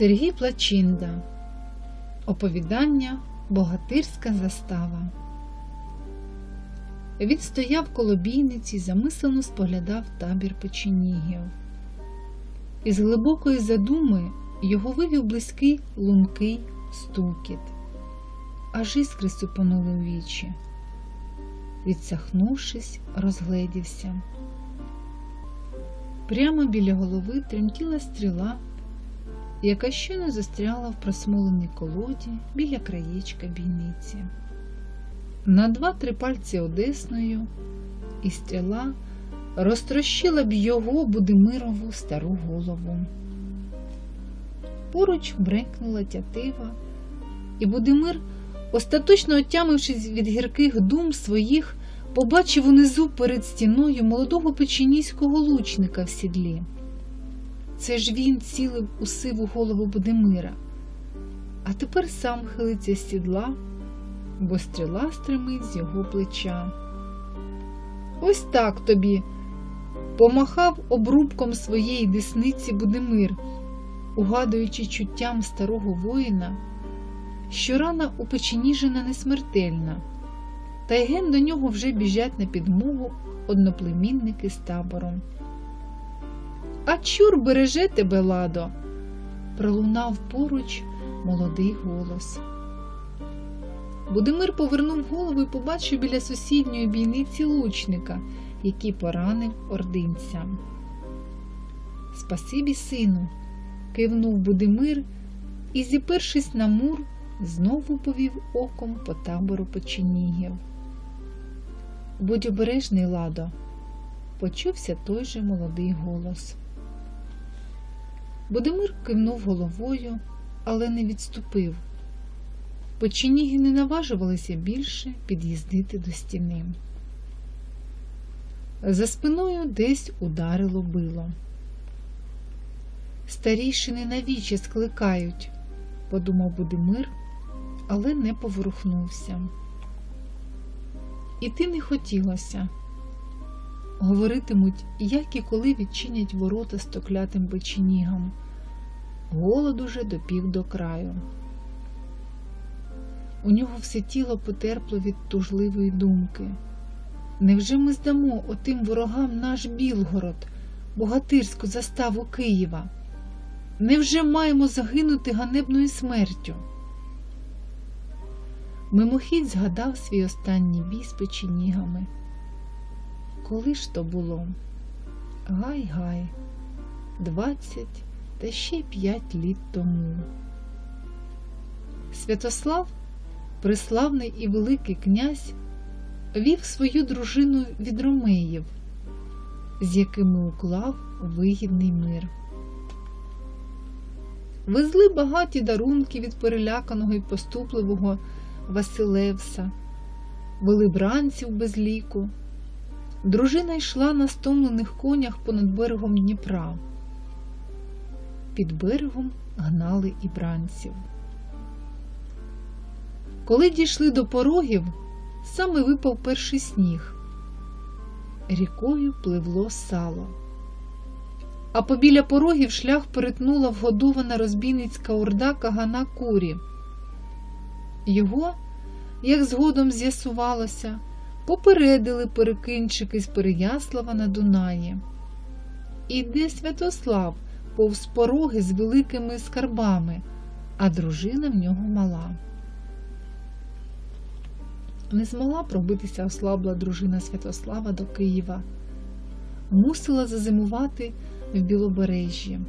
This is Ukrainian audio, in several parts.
Сергій Плачинда. Оповідання Богатирська застава. Він стояв коло бійниці, замислено споглядав табір печенігів. Із глибокої задуми його вивів близький лункий стукіт, аж іскри супонули у вічі. Відсахнувшись, розгледівся. Прямо біля голови тремтіла стріла, яка щойно застряла в просмоленій колоді біля краєчка бійниці. На два-три пальці одесною, і стріла розтрощила б його Будимирову стару голову. Поруч брекнула тятива, і Будимир, остаточно отямившись від гірких дум своїх, побачив унизу перед стіною молодого печеніського лучника в сідлі. Це ж він цілив у сиву голову Будимира, а тепер сам хилиться з сідла, бо стріла стримить з його плеча. Ось так тобі, помахав обрубком своєї десниці Будимир, угадуючи чуттям старого воїна, що рана у печеніжина не смертельна, та й ген до нього вже біжать на підмогу одноплемінники з табором. А чур береже тебе, ладо, пролунав поруч молодий голос. Будимир повернув голову і побачив біля сусідньої бійниці лучника, який поранив ординця. Спасибі, сину, кивнув Будимир і, зіпершись на мур, знову повів оком по табору печенігів. Будь обережний, ладо, почувся той же молодий голос. Будимир кивнув головою, але не відступив. Печеніги не наважувалися більше під'їздити до стіни. За спиною десь ударило било. Старійшини навіче скликають, подумав Будимир, але не поворухнувся. Іти не хотілося. Говоритимуть, як і коли відчинять ворота стоклятим печенігам. Голод уже допів до краю. У нього все тіло потерпло від тужливої думки. Невже ми здамо отим ворогам наш Білгород, богатирську заставу Києва? Невже маємо загинути ганебною смертю? Мимохідь згадав свій останній бій з печенігами. Коли ж то було? Гай-гай, двадцять та ще п'ять літ тому. Святослав, приславний і великий князь, вів свою дружину від ромеїв, з якими уклав вигідний мир. Везли багаті дарунки від переляканого і поступливого Василевса, вели бранців без ліку. Дружина йшла на стомлених конях понад берегом Дніпра. Під берегом гнали і бранців. Коли дійшли до порогів, саме випав перший сніг. Рікою пливло сало. А побіля порогів шлях перетнула вгодована розбійницька орда Кагана Курі. Його, як згодом з'ясувалося, попередили перекинчики з Переяслава на Дунаї. Іде Святослав повз пороги з великими скарбами, а дружина в нього мала. Не змогла пробитися ослабла дружина Святослава до Києва, мусила зазимувати в Білобережжі,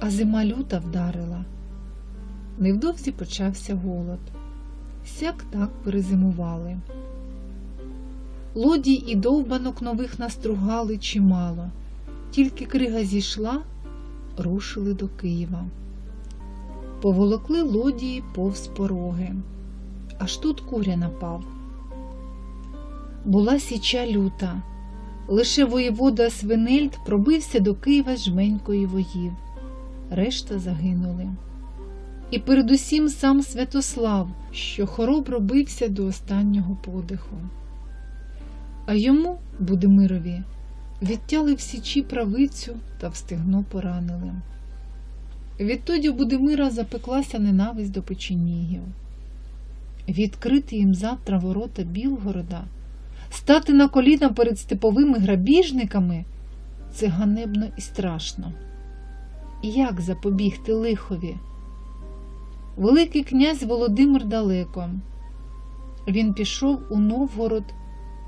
а зима люта вдарила. Невдовзі почався голод. Сяк так перезимували. Лодій і довбанок нових настругали чимало, тільки крига зійшла, рушили до Києва. Поволокли лодії повз пороги. Аж тут куря напав. Була січа люта. Лише воєвода Свинельд пробився до Києва з жменькою воїв. Решта загинули. І передусім сам Святослав, що хоробро бився до останнього подиху. А йому, Будимирові, відтяли в січі правицю та в стегно поранили. Відтоді Будимира запеклася ненависть до печенігів. Відкрити їм завтра ворота Білгорода, стати на коліна перед степовими грабіжниками це ганебно і страшно. Як запобігти лихові? Великий князь Володимир далеко. Він пішов у Новгород,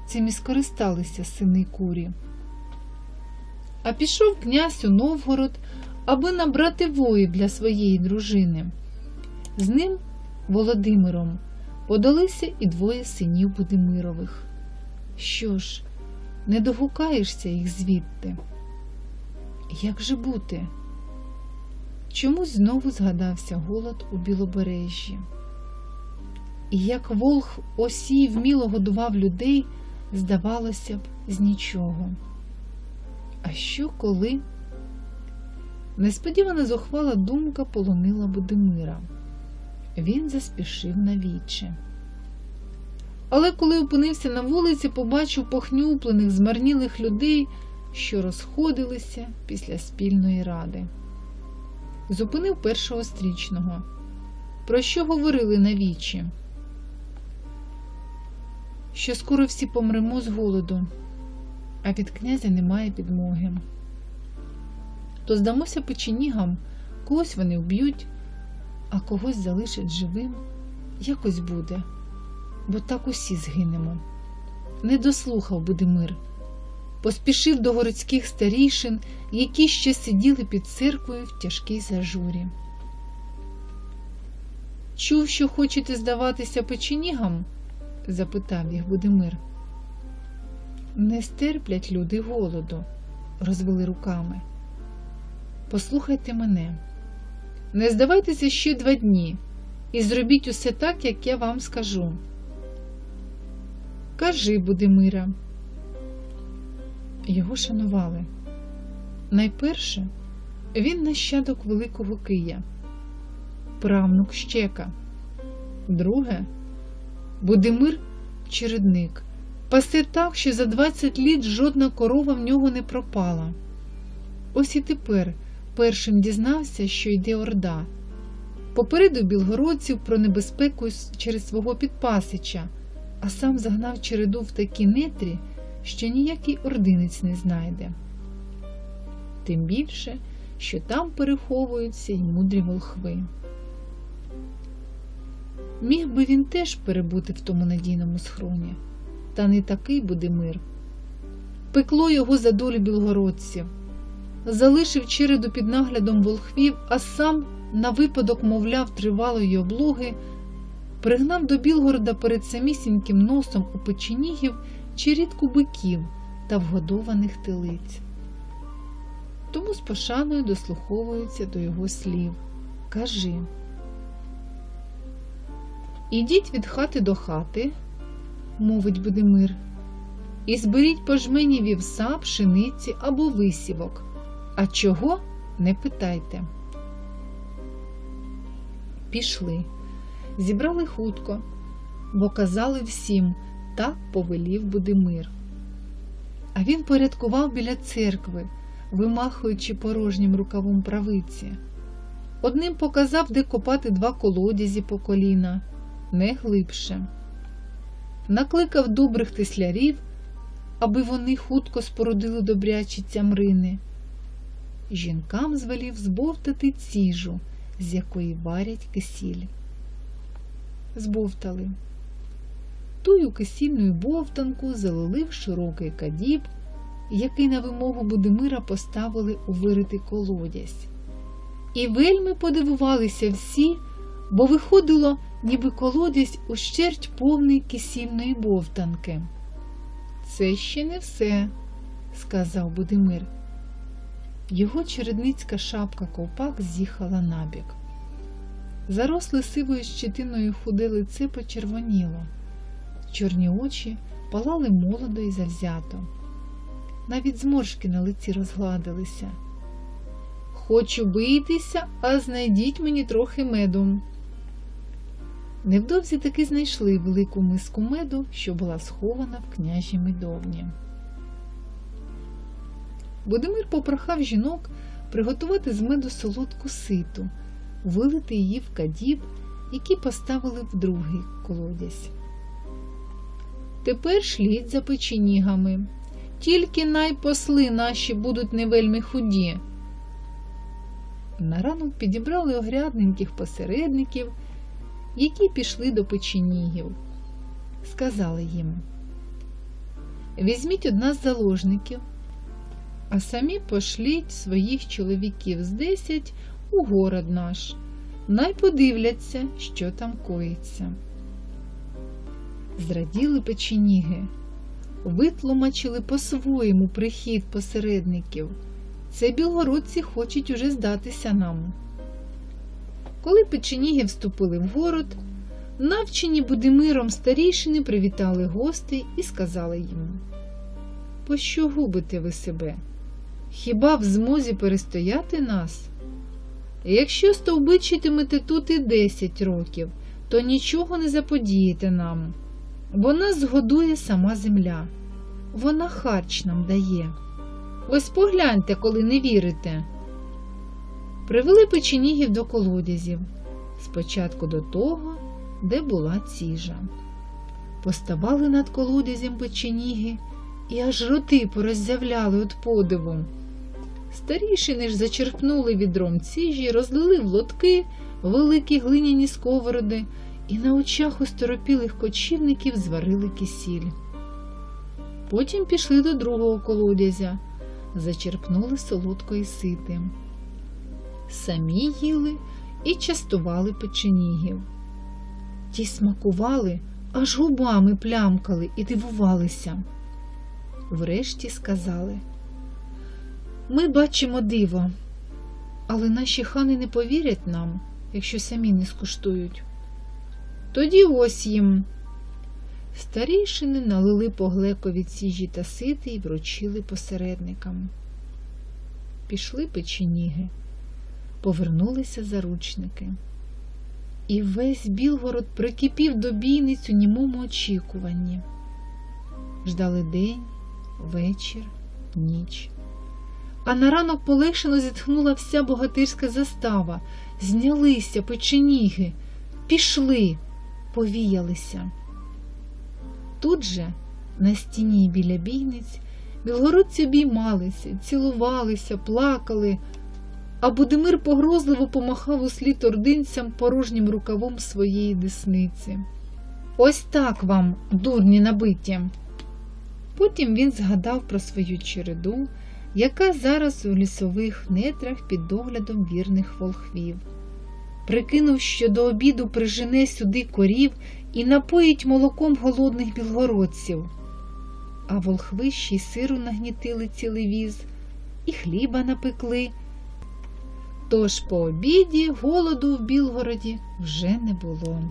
цим і скористалися сини курі. А пішов князь у Новгород, аби набрати воїв для своєї дружини. З ним, Володимиром, подалися і двоє синів Будимирових. Що ж, не догукаєшся їх звідти? Як же бути? Чомусь знову згадався голод у Білобережжі. І як волх осій вміло годував людей, здавалося б, з нічого. А що коли? Несподівана зухвала думка полонила Будимира. Він заспішив на вічі. Але коли опинився на вулиці, побачив похнюплених, змарнілих людей, що розходилися після спільної ради. Зупинив першого стрічного. Про що говорили на вічі? Що скоро всі помремо з голоду, а від князя немає підмоги. То здамося печенігам, когось вони вб'ють, а когось залишать живим. Якось буде, бо так усі згинемо. Не дослухав Будимир. Поспішив до городських старішин, які ще сиділи під церквою в тяжкій зажурі. Чув, що хочете здаватися печенігам? Запитав їх Будимир. Не стерплять люди голоду, розвели руками. Послухайте мене, не здавайтеся ще два дні і зробіть усе так, як я вам скажу. Кажи, Будимира. Його шанували. Найперше, він нащадок Великого Кия, правнук Щека. Друге, Будимир чередник. Пасе так, що за 20 літ жодна корова в нього не пропала. Ось і тепер першим дізнався, що йде Орда. Попереду білгородців про небезпеку через свого підпасича, а сам загнав череду в такі нетрі, що ніякий ординець не знайде. Тим більше, що там переховуються й мудрі волхви. Міг би він теж перебути в тому надійному схроні, та не такий буде мир. Пекло його за долю білгородців, залишив череду під наглядом волхвів, а сам, на випадок, мовляв, тривалої облоги, пригнав до Білгорода перед самісіньким носом у печенігів черідку биків та вгодованих телиць. Тому з пошаною дослуховуються до його слів. Кажи. Ідіть від хати до хати, мовить Будимир, і зберіть по жмені вівса, пшениці або висівок. А чого не питайте. Пішли, зібрали хутко, бо казали всім так повелів Будимир. А він порядкував біля церкви, вимахуючи порожнім рукавом правиці. Одним показав, де копати два колодязі по коліна, не глибше. Накликав добрих тислярів, аби вони хутко спорудили добрячі цямрини. Жінкам звелів збовтати ціжу, з якої варять кисіль. Збовтали. Тую кисільну бовтанку залили в широкий кадіб, який на вимогу Будимира поставили у виритий колодязь. І вельми подивувалися всі, бо виходило, ніби колодязь ущерть повний кисільної бовтанки. Це ще не все, сказав Будимир. Його чередницька шапка ковпак з'їхала набік. Заросле сивою щетиною худе лице почервоніло, чорні очі палали молодо і завзято. Навіть зморшки на лиці розгладилися. Хочу битися, а знайдіть мені трохи меду. Невдовзі таки знайшли велику миску меду, що була схована в княжій медовні. Будимир попрохав жінок приготувати з меду солодку ситу, вилити її в кадіб, який поставили в другий колодязь. Тепер шліть за печенігами. Тільки найпосли наші будуть не вельми худі. На ранок підібрали огрядненьких посередників, які пішли до печенігів. Сказали їм: Візьміть одна з заложників, а самі пошліть своїх чоловіків з десять у город наш, най подивляться, що там коїться. Зраділи печеніги, витлумачили по-своєму прихід посередників. Це білгородці хочуть уже здатися нам. Коли печеніги вступили в город, навчені Будимиром старішини привітали гостей і сказали їм Пощо губите ви себе? Хіба в змозі перестояти нас? Якщо стовбичитимете тут і десять років, то нічого не заподієте нам. Вона згодує сама земля, вона харч нам дає. Ось погляньте, коли не вірите. Привели печенігів до колодязів, спочатку до того, де була ціжа. Поставали над колодязем печеніги і аж роти пороззявляли від подиву. Старішини ж зачерпнули відром ціжі, розлили в лотки великі глиняні сковороди і на очах у сторопілих кочівників зварили кисіль. Потім пішли до другого колодязя, зачерпнули солодкої сити. Самі їли і частували печенігів. Ті смакували, аж губами плямкали і дивувалися. Врешті сказали Ми бачимо диво, але наші хани не повірять нам, якщо самі не скуштують. Тоді ось їм. Старішини налили по глекові ціжі та сити і вручили посередникам. Пішли печеніги, повернулися заручники. І весь Білгород прикипів до бійниць у німому очікуванні. Ждали день, вечір, ніч. А на ранок полегшено зітхнула вся богатирська застава. Знялися печеніги, пішли, повіялися. Тут же, на стіні біля бійниць, білгородці обіймалися, цілувалися, плакали, а Будимир погрозливо помахав услід ординцям порожнім рукавом своєї десниці. Ось так вам, дурні набиті. Потім він згадав про свою череду, яка зараз у лісових нетрах під доглядом вірних волхвів. Прикинув, що до обіду прижене сюди корів і напоїть молоком голодних білгородців. А волхви ще й сиру нагнітили цілий віз, і хліба напекли. Тож по обіді голоду в Білгороді вже не було.